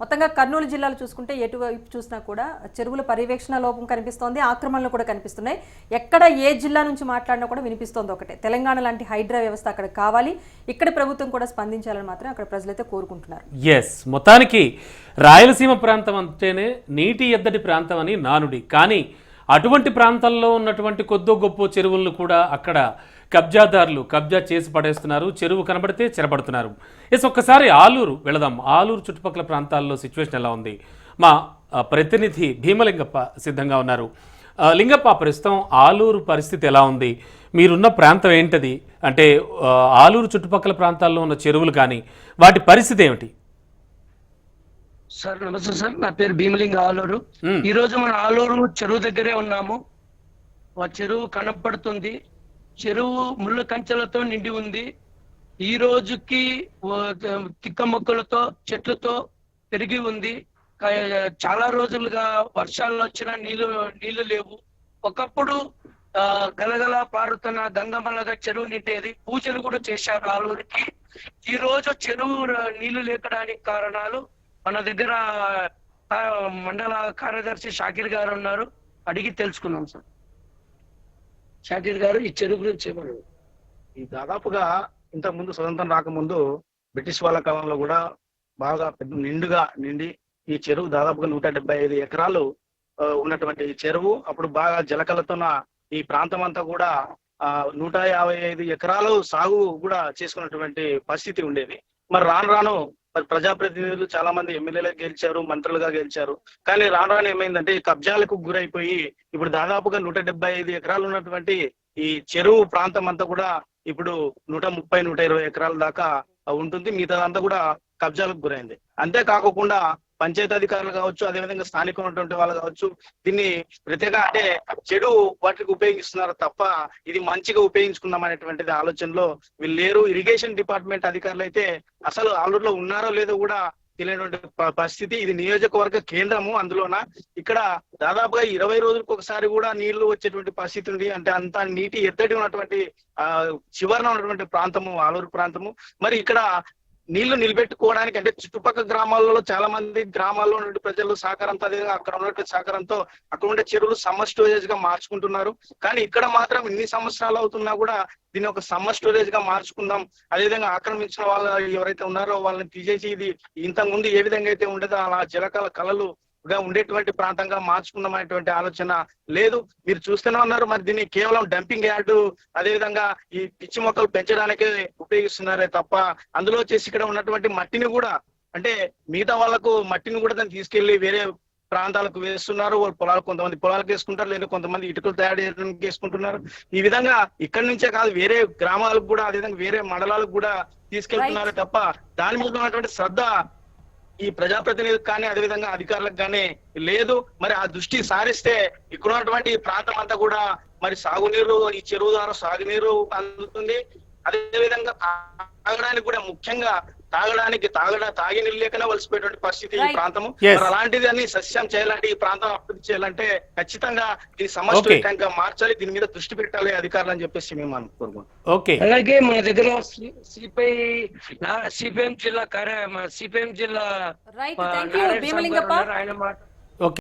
మొత్తంగా కర్నూలు జిల్లాలో చూసుకుంటే ఎటువైపు చూసినా కూడా చెరువుల పర్యవేక్షణ లోపం కనిపిస్తోంది ఆక్రమణలు కూడా కనిపిస్తున్నాయి. ఎక్కడ ఏ జిల్లా నుంచి మాట్లాడినా కూడా వినిపిస్తోంది ఒకటే. తెలంగాణ లాంటి హైడ్రా వ్యవస్థ అక్కడ కావాలి. ఇక్కడ ప్రభుత్వం కూడా స్పందించాలని మాత్రం అక్కడ ప్రజలైతే కోరుకుంటున్నారు. ఎస్ మొత్తానికి రాయలసీమ ప్రాంతం అంటేనే నీటి ఎద్దడి ప్రాంతం అని నానుడి. కానీ అటువంటి ప్రాంతాల్లో ఉన్నటువంటి కొద్దో గొప్ప చెరువులను కూడా అక్కడ కబ్జాదారులు కబ్జా చేసి పడేస్తున్నారు. చెరువు కనబడితే చెరబడుతున్నారు ఎస్ ఒక్కసారి ఆలూరు వెళదాం. ఆలూరు చుట్టుపక్కల ప్రాంతాల్లో సిచ్యువేషన్ ఎలా ఉంది? మా ప్రతినిధి భీమలింగప్ప సిద్ధంగా ఉన్నారు. లింగప్ప ప్రస్తుతం ఆలూరు పరిస్థితి ఎలా ఉంది? మీరున్న ప్రాంతం ఏంటది? అంటే ఆలూరు చుట్టుపక్కల ప్రాంతాల్లో ఉన్న చెరువులు కానీ వాటి పరిస్థితి ఏమిటి? సార్ నమస్తే సార్. నా పేరు భీమలింగ ఆలూరు. ఈ రోజు మన ఆలూరు చెరువు దగ్గరే ఉన్నాము. ఆ చెరువు కనపడుతుంది. చెరువు ముళ్ళ కంచెలతో నిండి ఉంది. ఈ రోజుకి తిక్క మొక్కలతో చెట్లతో పెరిగి ఉంది. చాలా రోజులుగా వర్షాలు వచ్చినా నీళ్ళు నీళ్ళు లేవు. ఒకప్పుడు ఆ, గలగల పారుతున్న గంగమ్మలగా చెరువు నిండేది. పూజలు కూడా చేశారు ఆలూరికి. ఈ రోజు చెరువు నీళ్ళు లేకడానికి కారణాలు మన దగ్గర మండల కార్యదర్శి షాకిర్ గారు ఉన్నారు. అడిగి తెలుసుకున్నాం సార్. షాకిర్ గారు ఈ చెరువు గురించి చెప్పారు ఈ దాదాపుగా ఇంతకు ముందు స్వతంత్రం రాకముందు బ్రిటిష్ వాళ్ళ కాలంలో కూడా బాగా పెద్ద నిండుగా నిండి ఈ చెరువు దాదాపుగా నూట డెబ్బై ఐదు ఎకరాలు ఉన్నటువంటి ఈ చెరువు. అప్పుడు బాగా జలకలతోన ఈ ప్రాంతం అంతా కూడా ఆ నూట యాభై ఐదు ఎకరాలు సాగు కూడా చేసుకున్నటువంటి పరిస్థితి ఉండేది. మరి రాను రాను మరి ప్రజాప్రతినిధులు చాలా మంది ఎమ్మెల్యేలు గెలిచారు మంత్రులుగా గెలిచారు. కానీ రాను రాను ఏమైందంటే ఈ కబ్జాలకు గురైపోయి ఇప్పుడు దాదాపుగా నూట డెబ్బై ఐదు ఎకరాలు ఉన్నటువంటి ఈ చెరువు ప్రాంతం అంతా కూడా ఇప్పుడు నూట ముప్పై నూట ఇరవై ఎకరాల దాకా ఉంటుంది. మిగతాదంతా కూడా కబ్జాలకు గురైంది. అంతేకాకుండా పంచాయతీ అధికారులు కావచ్చు అదేవిధంగా స్థానిక ఉన్నటువంటి వాళ్ళు కావచ్చు దీన్ని ప్రతిగా అంటే చెడు వాటికి ఉపయోగిస్తున్నారు తప్ప ఇది మంచిగా ఉపయోగించుకుందాం అనేటువంటిది ఆలోచనలో వీళ్ళు లేరు. ఇరిగేషన్ డిపార్ట్మెంట్ అధికారులు అయితే అసలు ఆలూరులో ఉన్నారో లేదో కూడా తెలియనటువంటి ప- పరిస్థితి. ఇది నియోజకవర్గ కేంద్రము అందులోన. ఇక్కడ దాదాపుగా ఇరవై రోజులకు ఒకసారి కూడా నీళ్ళు వచ్చేటువంటి పరిస్థితి ఉంది. అంటే అంత నీటి ఎద్దడి ఉన్నటువంటి ఆ చివరన ఉన్నటువంటి ప్రాంతము ఆలూరు ప్రాంతము. మరి ఇక్కడ నీళ్ళు నిలబెట్టుకోవడానికి అంటే చుట్టుపక్కల గ్రామాలలో చాలా మంది గ్రామాల్లో ఉండే ప్రజలు సహకారంతో అదేవిధంగా అక్కడ ఉన్నటువంటి సహకారంతో అక్కడ ఉండే చెరువులు సమ్మర్ స్టోరేజ్గా మార్చుకుంటున్నారు. కానీ ఇక్కడ మాత్రం ఇన్ని సంవత్సరాలు అవుతున్నా కూడా దీన్ని ఒక సమ్మర్ స్టోరేజ్గా మార్చుకుందాం. అదేవిధంగా ఆక్రమించిన వాళ్ళు ఎవరైతే ఉన్నారో వాళ్ళని తీసేసి ఇది ఇంతకు ముందు ఏ విధంగా అయితే ఉండేదో అలా జలకాల కళలు గా ఉండేటువంటి ప్రాంతంగా మార్చుకుందాం అనేటువంటి ఆలోచన లేదు. మీరు చూస్తూనే ఉన్నారు మరి దీన్ని కేవలం డంపింగ్ యార్డు అదేవిధంగా ఈ పిచ్చి మొక్కలు పెంచడానికే ఉపయోగిస్తున్నారే తప్ప అందులో వచ్చేసి ఇక్కడ ఉన్నటువంటి మట్టిని కూడా అంటే మిగతా వాళ్ళకు మట్టిని కూడా దాన్ని తీసుకెళ్ళి వేరే ప్రాంతాలకు వేస్తున్నారు. వాళ్ళ పొలాలు కొంతమంది పొలాలకు వేసుకుంటారు లేదా కొంతమంది ఇటుకలు తయారు చేయడానికి వేసుకుంటున్నారు. ఈ విధంగా ఇక్కడి నుంచే కాదు వేరే గ్రామాలకు కూడా అదేవిధంగా వేరే మండలాలకు కూడా తీసుకెళ్తున్నారు తప్ప దాని మీద ఉన్నటువంటి శ్రద్ధ ఈ ప్రజాప్రతినిధులకు కానీ అదేవిధంగా అధికారులకు కానీ లేదు. మరి ఆ దృష్టి సారిస్తే ఇక్కడ ఉన్నటువంటి ప్రాంతం అంతా కూడా మరి సాగునీరు ఈ చెరువు ద్వారా సాగునీరు అందుతుంది. అదేవిధంగా తాగడానికి కూడా ముఖ్యంగా తాగడానికి తాగడా తాగి నీళ్ళు లేకనే వలసిపోయేటువంటి పరిస్థితి ఈ. ప్రాంతము అలాంటిది అన్ని సస్యం చేయాలంటే ఈ ప్రాంతం అభివృద్ధి చేయాలంటే ఖచ్చితంగా ఇది Okay. సమస్య మార్చాలి దీని మీద దృష్టి పెట్టాలి అధికారులు అని చెప్పేసి మేము అనుకుంటున్నాం ఓకే అలాగే మన దగ్గర సిపిఐ సిపిఎం జిల్లా కార్య సిపిఎం జిల్లా. ఆయన మాట